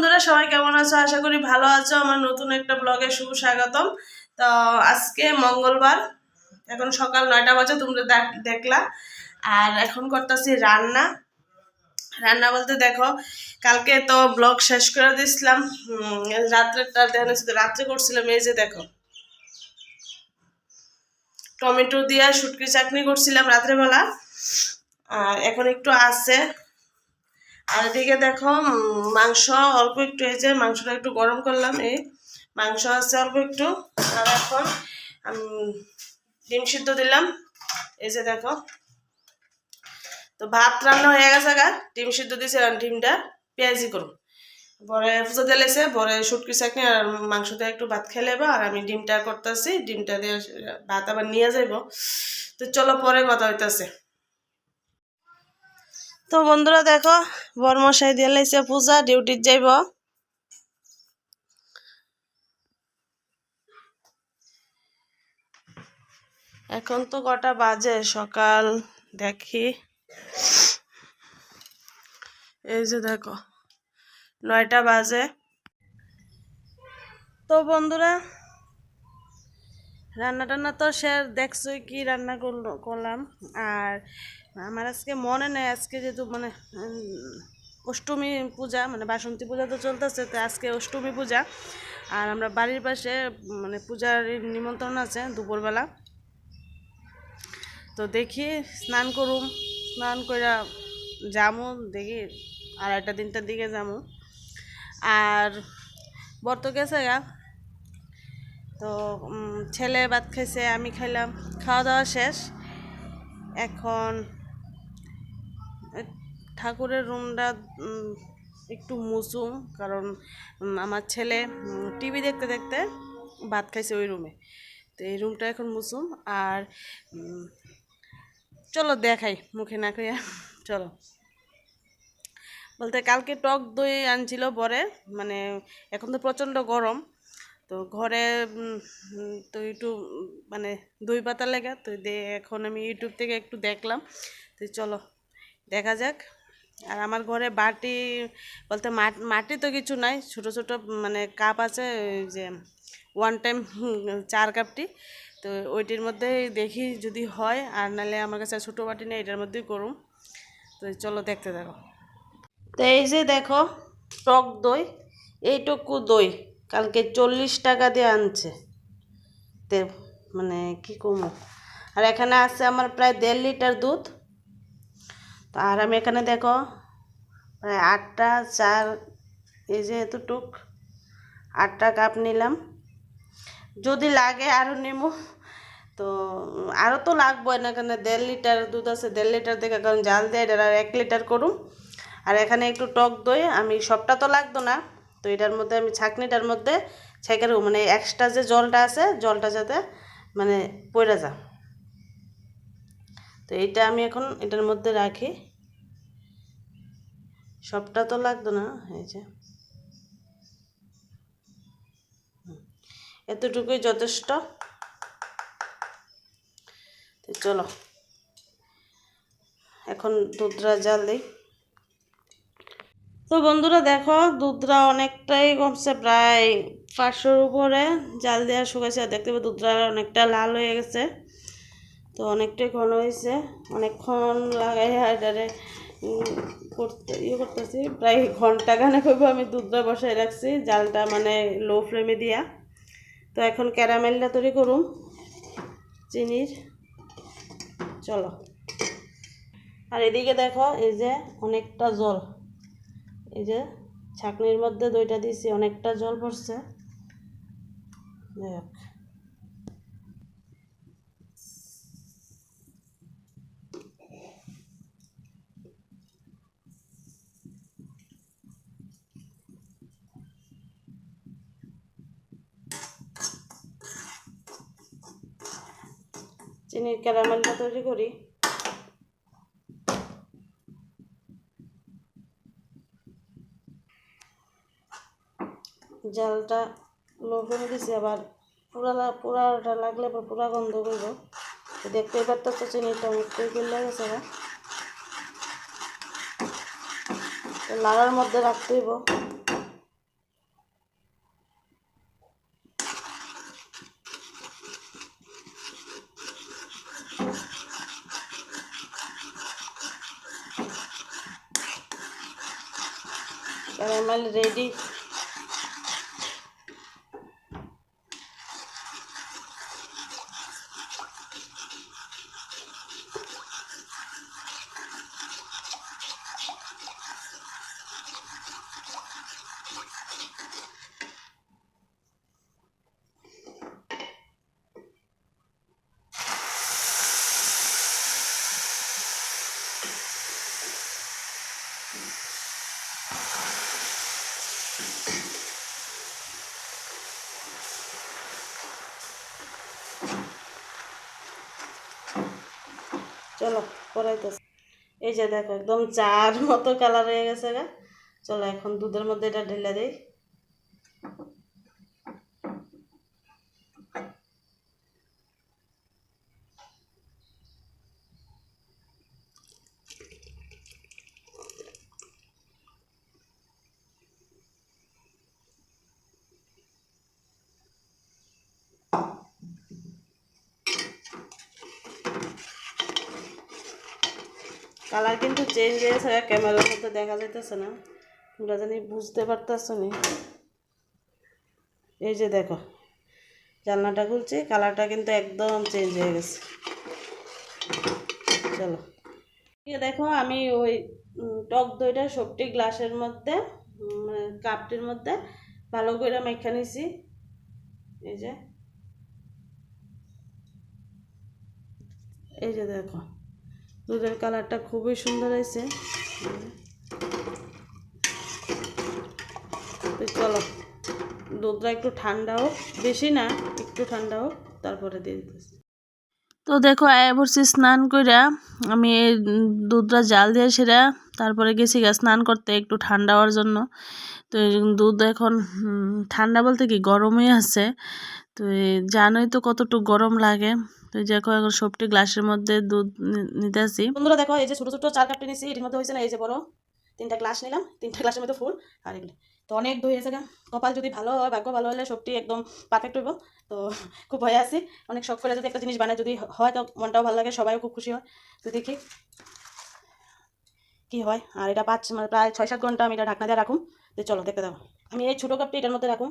বন্ধুরা সবাই কেমন আছো? আশা করি ভালো আছো। আমার নতুন একটা ব্লগে শুভ স্বাগতম। তো আজকে মঙ্গলবার এখন সকাল নয়টা বাজে তোমরা দেখ- দেখলা। আর এখন করতেছি রান্না। রান্না বলতে দেখো কালকে তো ব্লগ শেষ করে দিয়েছিলাম উম, রাত্রেরটা দেখেন শুধু রাত্রে করছিলাম। এই যে দেখো টমেটো দিয়ে শুটকি চাটনি করছিলাম রাত্রেবেলা। আর এখন একটু আছে। আর এদিকে দেখো মাংস অল্প একটু, এই যে মাংসটা একটু গরম করলাম, এই মাংস আছে অল্প একটু। আর এখন ডিম সিদ্ধ দিলাম। এই যে দেখো, তো ভাত রান্না হয়ে গেছে গা। ডিম সিদ্ধ দিয়েছে ডিমটা পেঁয়াজি করুন পরে পুজো দিলেছে পরে শুটকি, চাটনি, আর মাংস দিয়ে একটু ভাত খেলে আর আমি ডিমটা করতেছি, ডিমটা দিয়ে ভাত আবার নিয়ে যাইব। তো চলো, পরে কথা হইতাছে। তো বন্ধুরা দেখো, বরমশাই দিয়ে লাইছে পূজা, ডিউটির যাইব। এখন তো কটা বাজে, সকাল দেখি। এই যে দেখো, নয়টা বাজে। তো বন্ধুরা রান্না টান্না তো সে দেখছোই কি রান্না করল, করলাম। আর আমার আজকে মনে নেই, আজকে যেহেতু মানে অষ্টমী পূজা মানে বাসন্তী পূজা তো চলতেছে, তো আজকে অষ্টমী পূজা। আর আমরা বাড়ির পাশে মানে পূজার নিমন্ত্রণ আছে দুপুরবেলা। তো দেখি স্নান করুম, স্নান করে যামু, দেখি আড়াইটা, তিনটার দিকে যামু। আর বর্ত গেছে গা। তো ছেলে ভাত খাইছে, আমি খাইলাম। খাওয়া দাওয়া শেষ। এখন ঠাকুরের রুমটা একটু মুছুম কারণ আমার ছেলে টিভি দেখতে দেখতে ভাত খাইছে ওই রুমে। তো এই রুমটা এখন মুসুম আর চলো দেখাই, মুখে না খাইয়া, চলো। বলতে কালকে টক দই আনছিল বরে মানে এখন তো প্রচণ্ড গরম। তো ঘরে তো ইউটিউব মানে দই পাতা লেগে, তো এখন আমি ইউটিউব থেকে একটু দেখলাম। তো চলো, দেখা যাক। আর আমার ঘরে বাটি বলতে মাট- তো কিছু নাই, ছোট ছোট মানে কাপ আছে যে ওয়ান টাইম চার কাপটি। তো ওইটির মধ্যে দেখি যদি হয়, আর নাহলে আমার কাছে ছোটো বাটি নেই, এটার মধ্যেই করুম। তো চলো দেখতে দেখো তো এই যে দেখো, টক দই, এইটুকু দই। কালকে চল্লিশ টাকা দিয়ে আনছে। তে মানে কি কমো? আর এখানে আছে আমার প্রায় দেড় লিটার দুধ। তো আর আমি এখানে দেখো, প্রায় আটটা, চার, এই যে এতটুক, আটটা কাপ নিলাম। যদি লাগে আরও নেব তো আরও তো লাগবে না কেন, দেড় লিটার দুধ আছে, দেড় লিটার থেকে কারণ জাল দেয় এটা আর এক লিটার করুম। আর এখানে একটু টক দই, আমি সবটা তো লাগতো না। তো এটার মধ্যে আমি ছাকনিটার মধ্যে ছেঁকে রাখব মানে এক্সট্রা যে জলটা আছে, জলটা যাতে মানে পড়ে যা তো এইটা আমি এখন এটার মধ্যে রাখি। সবটা তো লাগতো না, এই যে। এতটুকুই যথেষ্ট। চলো। এখন দুধরা জাল দিই। তো বন্ধুরা দেখো, দুধরা অনেকটাই কমছে, প্রায় পাঁচশোর উপরে। জাল দেওয়া শুকাইছে, আর দেখতে পাবো দুধরা অনেকটা লাল হয়ে গেছে। তো অনেকটাই ঘন হয়েছে অনেকক্ষণ লাগাই এটারে করতে ইয়ে করতেছি। প্রায় ঘণ্টা খানেক হইব আমি দুধটা বসাই রাখছি, জালটা মানে লো ফ্লেমে দিয়া। তো এখন ক্যারামেলটা তৈরি করুম, চিনির। চলো। আর এদিকে দেখো, এই যে অনেকটা জল। এই যে ছাকনির মধ্যে দইটা দিয়েছি অনেকটা জল পড়ছে। দেখ চিনির ক্যারামেলটা তৈরি করি। জালটা লো করে দিছি, আবার পুরা পুরাটা লাগলে আবার পুরা গন্ধ করব। দেখতে এবার তো চিনিটা উঠতে গেলে গেছে না। লাড়ার মধ্যে রাখতে হইব। রেডি করাইতেছে। এই যে দেখো, একদম চার মতো কালার হয়ে গেছে গা। চলো এখন দুধের মধ্যে এটা ঢেলে দিই। কালার কিন্তু চেঞ্জ হয়ে গেছে ক্যামেরার মধ্যে দেখা যাইতেছে না। তোমরা জানি বুঝতে পারতেছো নি এই যে দেখো, জানলাটা খুলছি, কালারটা কিন্তু একদম চেঞ্জ হয়ে গেছে। চলো। দেখো, আমি ওই টক দইটা সবটি গ্লাসের মধ্যে কাপটির মধ্যে ভালো করে মেখা নিছি। এই যে। এই যে দেখো। দুধের কালারটা খুবই সুন্দর হয়েছে। চলো, দুধটা একটু ঠান্ডা হোক, বেশি না, একটু ঠান্ডা হোক, তারপরে দিয়ে দিতেছি। তো দেখো, আয়া পড়ছি স্নান কইরা, আমি দুধটা জাল দিয়ে সেরা, তারপরে গেছি গা স্নান করতে একটু ঠান্ডা হওয়ার জন্য। তো দুধ এখন, ঠান্ডা বলতে কি গরমই আছে। তো জানোই তো কতটুকু গরম লাগে। তো দেখো, এখন সবটি গ্লাসের মধ্যে দুধ নিতেছি বন্ধুরা দেখো, এই যে ছোটো ছোটো চার কাপটি নিছি, এটির মধ্যে হয়েছে না, এই যে বড় তিনটা গ্লাস নিলাম, তিনটা গ্লাসের মধ্যে ফুল, আর এগুলো। তো অনেক দই গা। কপাল যদি ভালো হয়, ভাগ্য ভালো হলে সবটি একদম পারফেক্ট হইব। তো খুব ভয় আছি। অনেক শখ করে যদি একটা জিনিস বানায় যদি হয় তো মনটাও ভালো লাগে, সবাইও খুব খুশি হয়। তো দেখি কি হয়। আর এটা পাঁচ মানে প্রায় ছয়, সাত ঘণ্টা আমি এটা ঢাকনা দিয়ে রাখুন তো চলো, দেখতে দাও। আমি এই ছোটো কাপটি এটার মধ্যে রাখুন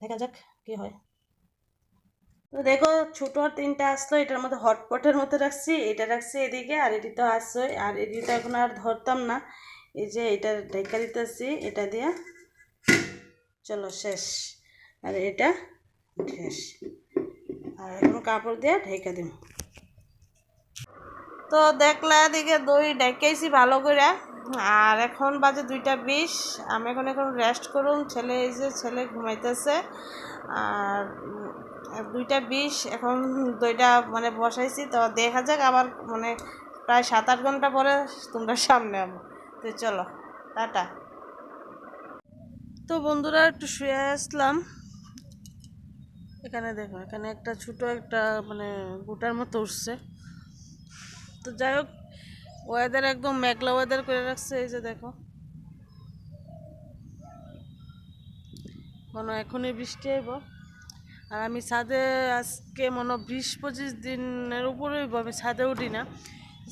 দেখা যাক কি হয়। তো দেখো ছোটো তিনটা আসলো, এটার মধ্যে হটপটের মতো রাখছি, এটা রাখছি এদিকে আর এটি তো আসছে আর এটি তো এখন আর ধরতাম না। এই যে এটা ঢেকা দিতেছি, এটা দিয়ে চলো শেষ। আর এটা শেষ। আর এখন কাপড় দিয়ে ঢেকে দিব তো দেখলা এদিকে দই ডেকেছি ভালো করে। আর এখন বাজে দুইটা বিশ, আমি এখন এখন রেস্ট করুন ছেলে এই যে ছেলে ঘুমাইতেছে। আর দুইটা বিশ এখন দইটা মানে বসাইছি, তো দেখা যাক আবার মানে প্রায় সাত আট ঘণ্টা পরে তোমরা সামনে আবো তো চলো, টাটা। তো বন্ধুরা, একটু শুয়ে আসলাম। এখানে দেখো, এখানে একটা ছোট একটা মানে গোটার মতো উঠছে। তো যাই হোক ওয়েদার একদম মেঘলা ওয়েদার করে রাখছে, এই যে দেখো। হয় এখনই বৃষ্টি আইব। আর আমি ছাদে আজকে মনে বিশ পঁচিশ দিনের উপরে আমি ছাদে উঠি না।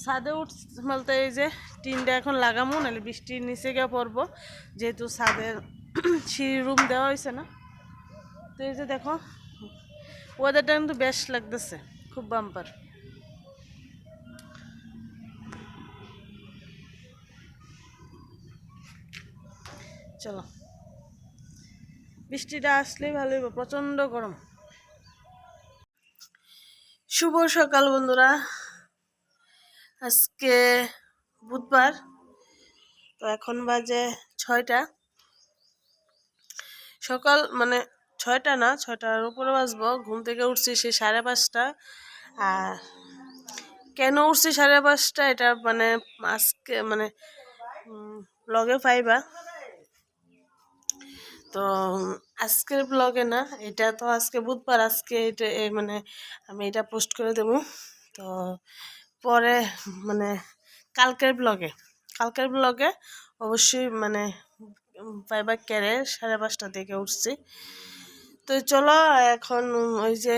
ছাদে উঠ বলতে এই যে টিনটা এখন লাগামো, নাহলে বৃষ্টির নিচে গিয়ে পড়ব। যেহেতু ছাদের সিঁড়ি রুম দেওয়া হয়েছে না। তো এই যে দেখো ওয়েদারটা কিন্তু বেশ লাগতেছে, খুব বাম্পার চলো। বৃষ্টিটা আসলেই ভালো হইব প্রচণ্ড গরম। শুভ সকাল বন্ধুরা। আজকে বুধবার, তো এখন বাজে ছয়টা। সকাল মানে ছয়টা না, ছয়টার উপরে বাজবো। ঘুম থেকে উঠছি সে সাড়ে পাঁচটা। আর কেন উঠছি সাড়ে পাঁচটা? এটা মানে আজকে মানে লগে পাইবা তো, আজকের ব্লগে না, এটা তো আজকে বুধবার, আজকে এটা মানে আমি এটা পোস্ট করে দেবো। তো, পরে মানে কালকের ব্লগে কালকের ব্লগে অবশ্যই মানে পাইবা কেড়ে সাড়ে পাঁচটা থেকে উঠছি। তো চলো, এখন ওই যে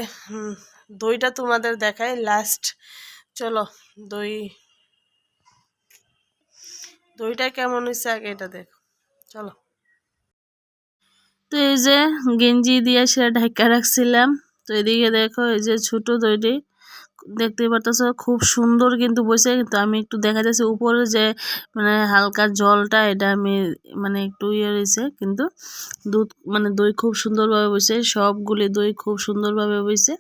দইটা তোমাদের দেখাই। লাস্ট চলো, দই, দইটা কেমন হয়েছে আগে এটা দেখো। চলো। তো এই যে গেঞ্জি দিয়ে সেটা ঢাকা রাখছিলাম। তো এদিকে দেখো এই যে ছোট দইটি দেখতে পারতেছ খুব সুন্দর কিন্তু বসে। কিন্তু আমি একটু দেখা যাচ্ছে উপরে যে মানে হালকা জলটা, এটা আমি মানে একটু ইয়ে রয়েছে। কিন্তু দুধ মানে দই খুব সুন্দরভাবে বসে, সবগুলি দই খুব সুন্দরভাবে বসে।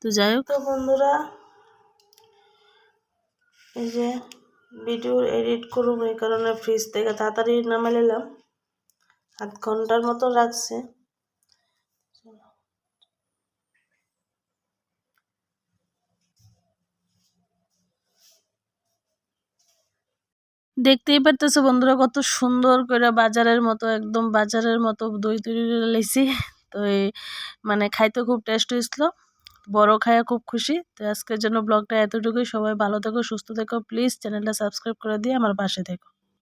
তো যাই হোক। তো বন্ধুরা, এই যে ভিডিও এডিট করুন এই কারণে ফ্রিজ থেকে তাড়াতাড়ি নামে নিলাম আধ ঘণ্টার মতো রাখছে দেখতেই পারতেছো বন্ধুরা, কত সুন্দর করে বাজারের মতো, একদম বাজারের মতো দই তৈরি লাইছি তো মানে খাইতে খুব টেস্ট হয়েছিল, বড় খায়া খুব খুশি। তো আজকের জন্য ব্লগটা এতটুকুই, সবাই ভালো থেকো, সুস্থ থেকো প্লিজ চ্যানেলটা সাবস্ক্রাইব করে দিয়ে আমার পাশে থেকো।